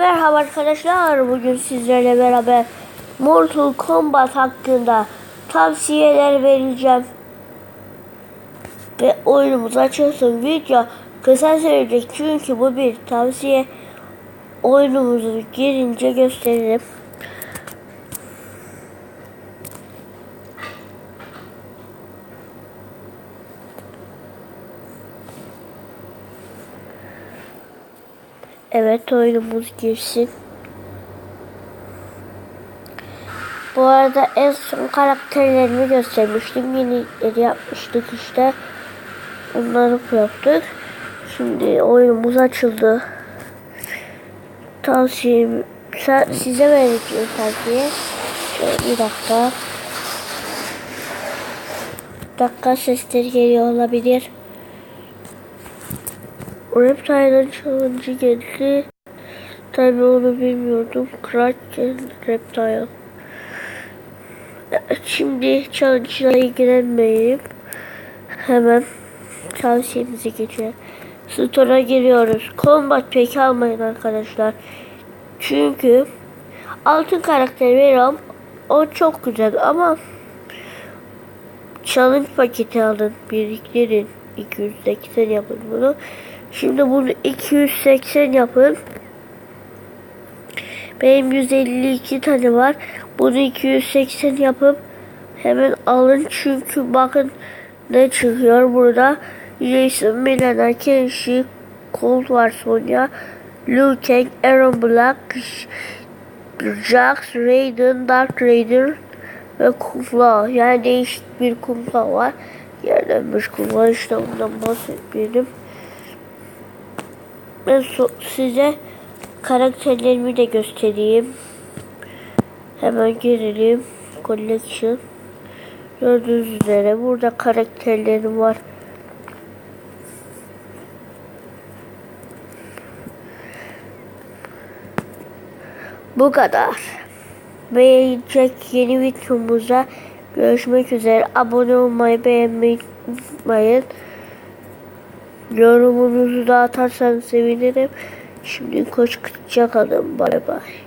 Merhaba arkadaşlar. Bugün sizlerle beraber Mortal Kombat hakkında tavsiyeler vereceğim. Ve oyunumuz açılsın. Video kısa sürecek çünkü bu bir tavsiye. Oyunumuzu girince gösterelim. Evet oyunumuz girsin. Bu arada en son karakterlerimi göstermiştim. Yenileri yapmıştık işte. Onları yaptık. Şimdi oyunumuz açıldı. Tavsiyem size vereceğim tavsiye. Şöyle bir dakika. Bir dakika sesleri geliyor olabilir. Reptile'ın challenge geldi. Tabii onu bilmiyordum. And Reptile. Şimdi challenge'la ilgilenmeyeyim. Hemen tavsiyemize geçelim. Store'a giriyoruz. Combat pek almayın arkadaşlar. Çünkü altın karakter veriyorum. O çok güzel ama challenge paketi alın. Biriktirin. 280 yapın bunu. Şimdi bunu 280 yapın. Benim 152 tane var. Bunu 280 yapıp hemen alın. Çünkü bakın ne çıkıyor burada. Jason, Milena, Kenshi, Cold var Sonya, Liu Kang, Aaron Black, Jax, Raiden, Dark Raider ve Kung. Yani değişik bir Kung var. Yerlenmiş Lao işte ondan bahsetmeyelim. Ben so size karakterlerimi de göstereyim. Hemen girelim. Collection. Gördüğünüz üzere burada karakterlerim var. Bu kadar. Beğenecek yeni videomuzda görüşmek üzere. Abone olmayı, beğenmeyi unutmayın. Yorumunuzu da atarsanız sevinirim. Şimdi koş kalın. Bay bay.